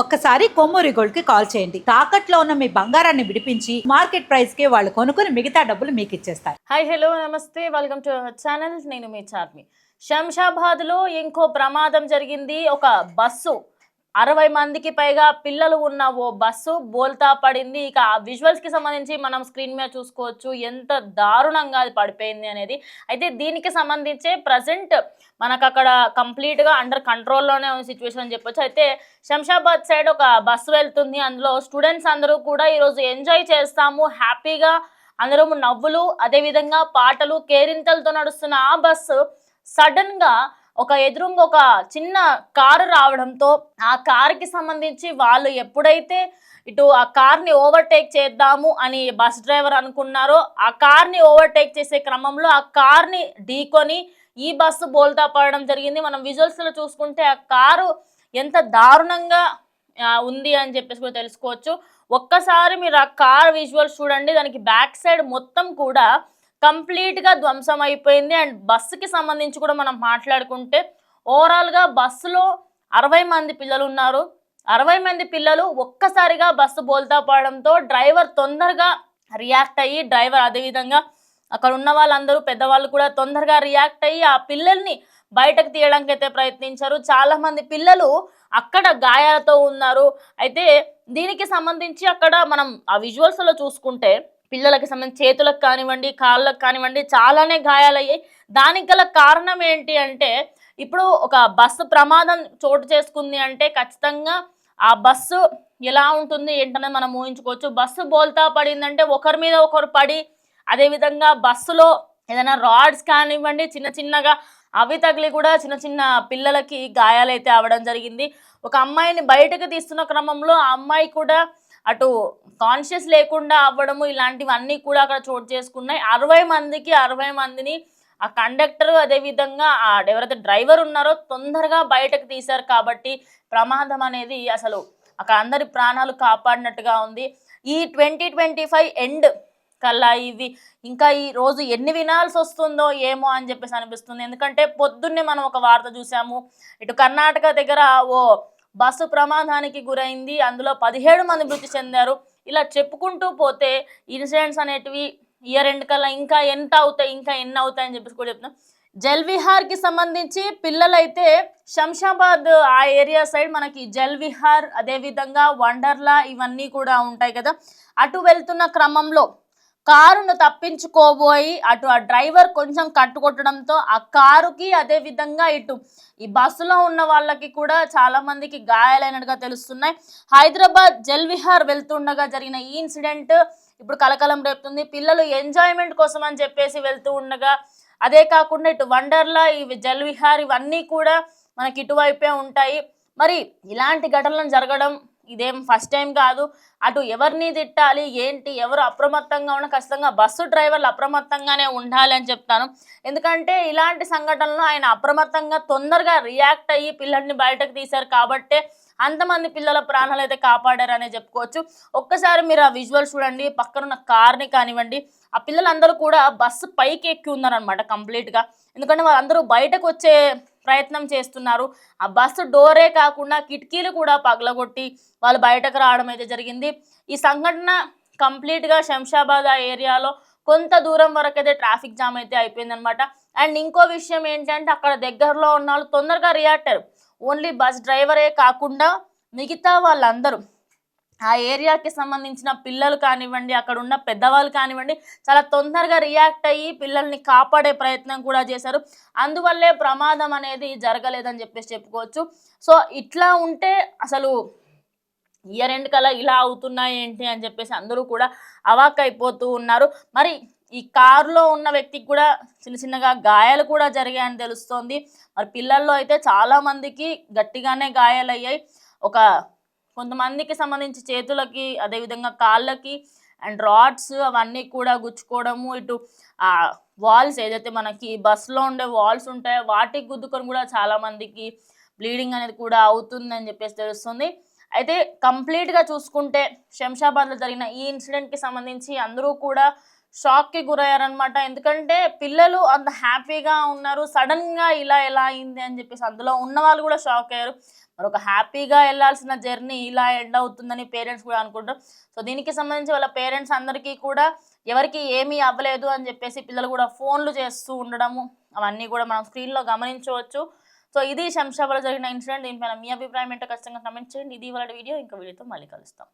ఒక్కసారి కొమ్మూరి గోల్డ్కి కాల్ చేయండి. తాకట్లో ఉన్న మీ బంగారాన్ని విడిపించి మార్కెట్ ప్రైస్కి వాళ్ళు కొనుక్కుని మిగతా డబ్బులు మీకు ఇచ్చేస్తారు. హాయ్ హలో నమస్తే. వెల్కమ్ టు ఛానల్ నేను మీ చార్మి. శంషాబాద్లో ఇంకో ప్రమాదం జరిగింది. ఒక బస్సు అరవై మందికి పైగా పిల్లలు ఉన్న ఓ బస్సు బోల్తా పడింది. ఇక ఆ విజువల్స్కి సంబంధించి మనం స్క్రీన్ మీద చూసుకోవచ్చు ఎంత దారుణంగా అది పడిపోయింది అనేది. అయితే దీనికి సంబంధించే ప్రజెంట్ మనకు అక్కడ కంప్లీట్గా అండర్ కంట్రోల్లోనే ఉన్న సిచ్యువేషన్ అని చెప్పొచ్చు. అయితే శంషాబాద్ సైడ్ ఒక బస్సు వెళ్తుంది. అందులో స్టూడెంట్స్ అందరూ కూడా ఈరోజు ఎంజాయ్ చేస్తాము. హ్యాపీగా అందరూ నవ్వులు అదేవిధంగా పాటలు కేరింతలతో నడుస్తున్న ఆ బస్సు సడన్గా ఒక ఎదురుంగా ఒక చిన్న కారు రావడంతో ఆ కారుకి సంబంధించి వాళ్ళు ఎప్పుడైతే ఇటు ఆ కార్ని ఓవర్టేక్ చేద్దాము అని బస్ డ్రైవర్ అనుకున్నారో ఆ కార్ని ఓవర్టేక్ చేసే క్రమంలో ఆ కార్ని ఢీకొని ఈ బస్సు బోల్తా పడడం జరిగింది. మనం విజువల్స్లో చూసుకుంటే ఆ కారు ఎంత దారుణంగా ఉంది అని చెప్పేసి కూడా తెలుసుకోవచ్చు. ఒక్కసారి మీరు ఆ కార్ విజువల్స్ చూడండి. దానికి బ్యాక్ సైడ్ మొత్తం కూడా కంప్లీట్గా ధ్వంసం అయిపోయింది. అండ్ బస్సుకి సంబంధించి కూడా మనం మాట్లాడుకుంటే ఓవరాల్గా బస్సులో అరవై మంది పిల్లలు ఉన్నారు. అరవై మంది పిల్లలు ఒక్కసారిగా బస్సు బోల్తా పడడంతో డ్రైవర్ తొందరగా రియాక్ట్ అయ్యి డ్రైవర్ అదేవిధంగా అక్కడ ఉన్న వాళ్ళందరూ పెద్దవాళ్ళు కూడా తొందరగా రియాక్ట్ అయ్యి ఆ పిల్లల్ని బయటకు తీయడానికి అయితే ప్రయత్నించారు. చాలామంది పిల్లలు అక్కడ గాయాలతో ఉన్నారు. అయితే దీనికి సంబంధించి అక్కడ మనం ఆ విజువల్స్లో చూసుకుంటే పిల్లలకి సంబంధించి చేతులకు కానివ్వండి కాళ్ళకు కానివ్వండి చాలానే గాయాలయ్యాయి. దానికి గల కారణం ఏంటి అంటే ఇప్పుడు ఒక బస్సు ప్రమాదం చోటు చేసుకుంది అంటే ఖచ్చితంగా ఆ బస్సు ఎలా ఉంటుంది ఏంటనేది మనం ఊహించుకోవచ్చు. బస్సు బోల్తా పడిందంటే ఒకరి మీద ఒకరు పడి అదేవిధంగా బస్సులో ఏదైనా రాడ్స్ కానివ్వండి చిన్న చిన్నగా అవి తగిలి కూడా చిన్న చిన్న పిల్లలకి గాయాలైతే అవడం జరిగింది. ఒక అమ్మాయిని బయటకు తీస్తున్న క్రమంలో ఆ అమ్మాయి కూడా అటు కాన్షియస్ లేకుండా అవ్వడము ఇలాంటివన్నీ కూడా అక్కడ చోటు చేసుకున్నాయి. అరవై మందికి అరవై మందిని ఆ కండక్టర్ అదేవిధంగా ఆ ఎవరైతే డ్రైవర్ ఉన్నారో తొందరగా బయటకు తీశారు కాబట్టి ప్రమాదం అనేది అసలు అక్కడ అందరి ప్రాణాలు కాపాడినట్టుగా ఉంది. ఈ ట్వంటీ ట్వంటీ ఫైవ్ ఎండ్ కల్లా ఇవి ఇంకా ఈ రోజు ఎన్ని వినాల్సి వస్తుందో ఏమో అని చెప్పేసి అనిపిస్తుంది. ఎందుకంటే పొద్దున్నే మనం ఒక వార్త చూసాము. ఇటు కర్ణాటక దగ్గర ఓ బస్సు ప్రమాదానికి గురైంది. అందులో పదిహేడు మంది మృతి చెందారు. ఇలా చెప్పుకుంటూ పోతే ఇన్సిడెంట్స్ అనేటివి ఇయర్ ఎండ్ కల్లా ఇంకా ఎంత అవుతాయి ఇంకా ఎన్ని అవుతాయి అని చెప్పేసి కూడా చెప్తున్నాం. జల్ విహార్కి సంబంధించి పిల్లలైతే శంషాబాద్ ఆ ఏరియా సైడ్ మనకి జల్ విహార్ అదేవిధంగా వండర్లా ఇవన్నీ కూడా ఉంటాయి కదా. అటు వెళ్తున్న క్రమంలో కారును తప్పించుకోబోయి అటు ఆ డ్రైవర్ కొంచెం కట్టుకొట్టడంతో ఆ కారుకి అదే విధంగా ఇటు ఈ బస్సులో ఉన్న వాళ్ళకి కూడా చాలా మందికి గాయాలైనట్టుగా తెలుస్తున్నాయి. హైదరాబాద్ జల్ విహార్ వెళ్తుండగా జరిగిన ఈ ఇన్సిడెంట్ ఇప్పుడు కలకలం రేపుతుంది. పిల్లలు ఎంజాయ్మెంట్ కోసం అని చెప్పేసి వెళ్తూ ఉండగా అదే కాకుండా ఇటు వండర్లా ఇవి జల్ విహార్ ఇవన్నీ కూడా మనకి ఇటువైపే ఉంటాయి. మరి ఇలాంటి ఘటనలు జరగడం ఇదేం ఫస్ట్ టైం కాదు. అటు ఎవరిని తిట్టాలి ఏంటి ఎవరు అప్రమత్తంగా ఉన్న ఖచ్చితంగా బస్సు డ్రైవర్లు అప్రమత్తంగానే ఉండాలి అని చెప్తాను. ఎందుకంటే ఇలాంటి సంఘటనలు ఆయన అప్రమత్తంగా తొందరగా రియాక్ట్ అయ్యి పిల్లల్ని బయటకు తీశారు కాబట్టే అంతమంది పిల్లల ప్రాణాలు అయితే కాపాడారనే చెప్పుకోవచ్చు. ఒక్కసారి మీరు ఆ విజువల్ చూడండి పక్కనున్న కార్ని కానివ్వండి ఆ పిల్లలందరూ కూడా బస్సు పైకి ఎక్కి ఉన్నారనమాట కంప్లీట్గా ఎందుకంటే వాళ్ళందరూ బయటకు వచ్చే ప్రయత్నం చేస్తున్నారు. ఆ బస్సు డోరే కాకుండా కిటికీలు కూడా పగలగొట్టి వాళ్ళు బయటకు రావడం అయితే జరిగింది. ఈ సంఘటన కంప్లీట్గా శంషాబాద్ ఆ ఏరియాలో కొంత దూరం వరకు అయితే ట్రాఫిక్ జామ్ అయితే అయిపోయిందనమాట అండ్ ఇంకో విషయం ఏంటంటే అక్కడ దగ్గరలో ఉన్న వాళ్ళు తొందరగా రియాక్ట్ అయ్యారు. ఓన్లీ బస్ డ్రైవరే కాకుండా మిగతా వాళ్ళందరూ ఆ ఏరియాకి సంబంధించిన పిల్లలు కానివ్వండి అక్కడ ఉన్న పెద్దవాళ్ళు కానివ్వండి చాలా తొందరగా రియాక్ట్ అయ్యి పిల్లల్ని కాపాడే ప్రయత్నం కూడా చేశారు. అందువల్లే ప్రమాదం అనేది జరగలేదని చెప్పేసి చెప్పుకోవచ్చు. సో ఇట్లా ఉంటే అసలు ఇయర్ ఎండ్ కల్లా ఇలా అవుతున్నాయి ఏంటి అని చెప్పేసి అందరూ కూడా అవాక్ అయిపోతూ ఉన్నారు. మరి ఈ కారులో ఉన్న వ్యక్తికి కూడా చిన్న చిన్నగా గాయాలు కూడా జరిగాయని తెలుస్తోంది. మరి పిల్లల్లో అయితే చాలామందికి గట్టిగానే గాయాలయ్యాయి. ఒక కొంతమందికి సంబంధించి చేతులకి అదేవిధంగా కాళ్ళకి అండ్ రాడ్స్ అవన్నీ కూడా గుచ్చుకోవడము ఇటు ఆ వాల్స్ ఏదైతే మనకి బస్సులో ఉండే వాల్స్ ఉంటాయో వాటికి గుద్దుకొని కూడా చాలా మందికి బ్లీడింగ్ అనేది కూడా అవుతుందని చెప్పేసి తెలుస్తుంది. అయితే కంప్లీట్గా చూసుకుంటే శంషాబాద్లో జరిగిన ఈ ఇన్సిడెంట్కి సంబంధించి అందరూ కూడా షాక్కి గురయ్యారనమాట ఎందుకంటే పిల్లలు అంత హ్యాపీగా ఉన్నారు. సడన్గా ఇలా ఎలా అయింది అని చెప్పేసి అందులో ఉన్న వాళ్ళు కూడా షాక్ అయ్యారు. మరి ఒక హ్యాపీగా వెళ్ళాల్సిన జర్నీ ఇలా ఎండ్ అవుతుందని పేరెంట్స్ కూడా అనుకుంటారు. సో దీనికి సంబంధించి వాళ్ళ పేరెంట్స్ అందరికీ కూడా ఎవరికి ఏమీ అవ్వలేదు అని చెప్పేసి పిల్లలు కూడా ఫోన్లు చేస్తూ ఉండడము అవన్నీ కూడా మనం స్క్రీన్లో గమనించవచ్చు. సో ఇది శంషాబాద్లో జరిగిన ఇన్సిడెంట్. దీనిపైన మీ అభిప్రాయం ఏంటో ఖచ్చితంగా కమెంట్ చేయండి. ఇది వాళ్ళ వీడియో. ఇంకా వీడియోతో మళ్ళీ కలుస్తాం.